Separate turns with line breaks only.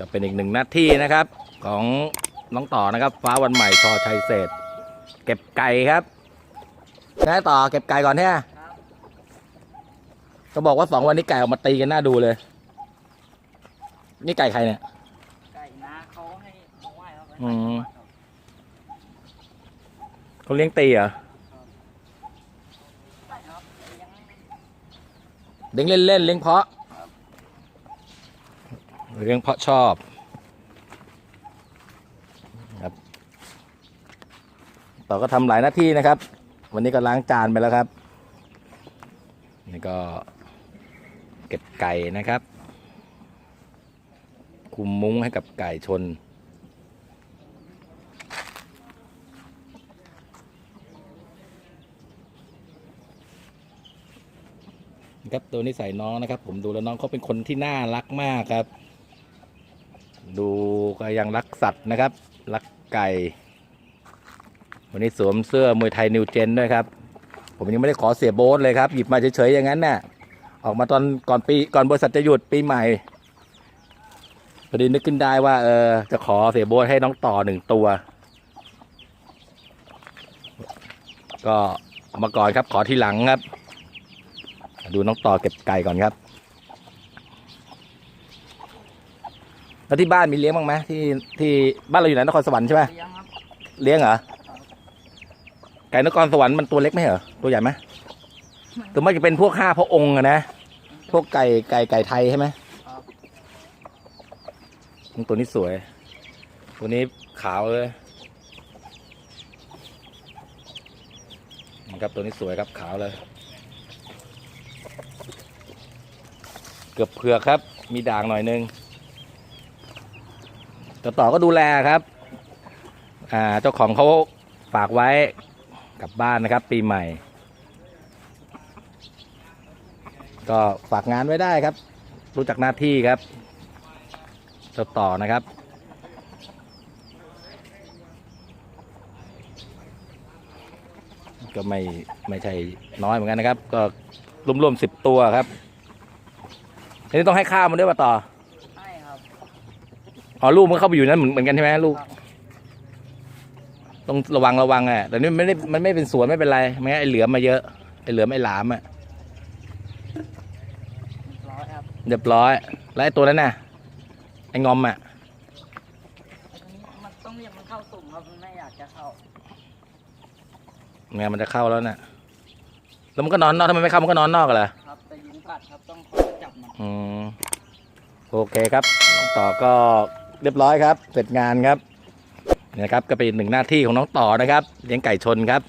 ก็เป็นอีกหนึ่งหน้าที่นะครับ ของน้องต่อนะครับ ฟ้าวันใหม่ชอชัยเศษ เก็บไก่ครับนะต่อเก็บไก่ก่อนเนี่ยก็บอกว่าสองวันนี้ไก่ออกมาตีกันหน้าดูเลย นี่ไก่ใครเนี่ย
ไก่นะเขาให้เขาไหว้ครับ
อืมเขาเลี้ยงตีเหรอ
ใช่ครับยัง
เลี้ยงเล่นๆเลี้ยงเพาะ เลี้ยงเพาะชอบครับต่อก็ทำหลายหน้าที่นะครับ วันนี้ก็ล้างจานไปแล้วครับนี่ก็เก็บไก่นะครับ คุมมุ้งให้กับไก่ชนครับตัวนิสัยน้องนะครับ ผมดูแล้วน้องเขาเป็นคนที่น่ารักมากครับ ดูก็ยังรักสัตว์นะครับ รักไก่ วันนี้สวมเสื้อมวยไทยนิวเจนด้วยครับ ผมยังไม่ได้ขอเสียโบ๊ทเลยครับ หยิบมาเฉยๆอย่างนั้นน่ะ ออกมาตอนก่อนปีก่อนบริษัทจะหยุดปีใหม่พอดีนึกขึ้นได้ว่าเออจะขอเสียโบ๊ทให้น้องต่อหนึ่งตัว ก็เอามาก่อนครับขอทีหลังครับ ดูน้องต่อเก็บไก่ก่อนครับ แล้วที่บ้านมีเลี้ยงบ้างไหมที่ที่บ้านเราอยู่ไหนนครสวรรค์ใช่ไหม
เลี้ยงครับ
เลี้ยงเหรอไก่นครสวรรค์มันตัวเล็กไหมเหรอตัวใหญ่ไหมตัวมากจะเป็นพวกห้าพระองค์อะนะพวกไก่ไก่ไก่ไทยใช่ไหม
ครับ
ตัวนี้สวย ตัวนี้ขาวเลยนี่ครับตัวนี้สวยครับขาวเลย เกือบเผือกครับ มีด่างหน่อยนึง ต่อต่อก็ดูแลครับอ่าเจ้าของเขาฝากไว้กลับบ้านนะครับ ปีใหม่ ก็ฝากงานไว้ได้ครับ รู้จักหน้าที่ครับเจ้าต่อนะครับก็ไม่ไม่ใช่น้อยเหมือนกันนะครับ ก็รวมๆสิบตัวครับอันนี้ต้องให้ข้าวมันด้วยป่ะต่อ อ๋อลูกมันเข้าไปอยู่นั้นเหมือนเหมือนกันใช่ไหมลูก
ครับ
ต้องระวังระวังอะแต่นี่มันไม่ได้มันไม่เป็นสวนไม่เป็นไรไม่งั้นไอเหลือมมาเยอะไอเหลือมไอหลามอะ
ร้อยครับ
เรียบร้อย แล้วไอตัวนั้นน่ะไองอมอะ
ไอ้ตัวนี้มันต้องเรียกมันเข้าสุ่มครับมันไม่อยากจะเข้า
ไงมันจะเข้าแล้วน่ะแล้วมันก็นอนนอกทำไมไม่เข้ามันก็นอนนอกกันเหรอ
ครับแต่ยุงกัดครับต้องคอยจับมัน
อืมโอเคครับน้องต่อก็ เรียบร้อยครับ เสร็จงานครับเนี่ยนะครับก็เป็นหนึ่งหน้าที่ของน้องต่อนะครับเลี้ยงไก่ชนครับ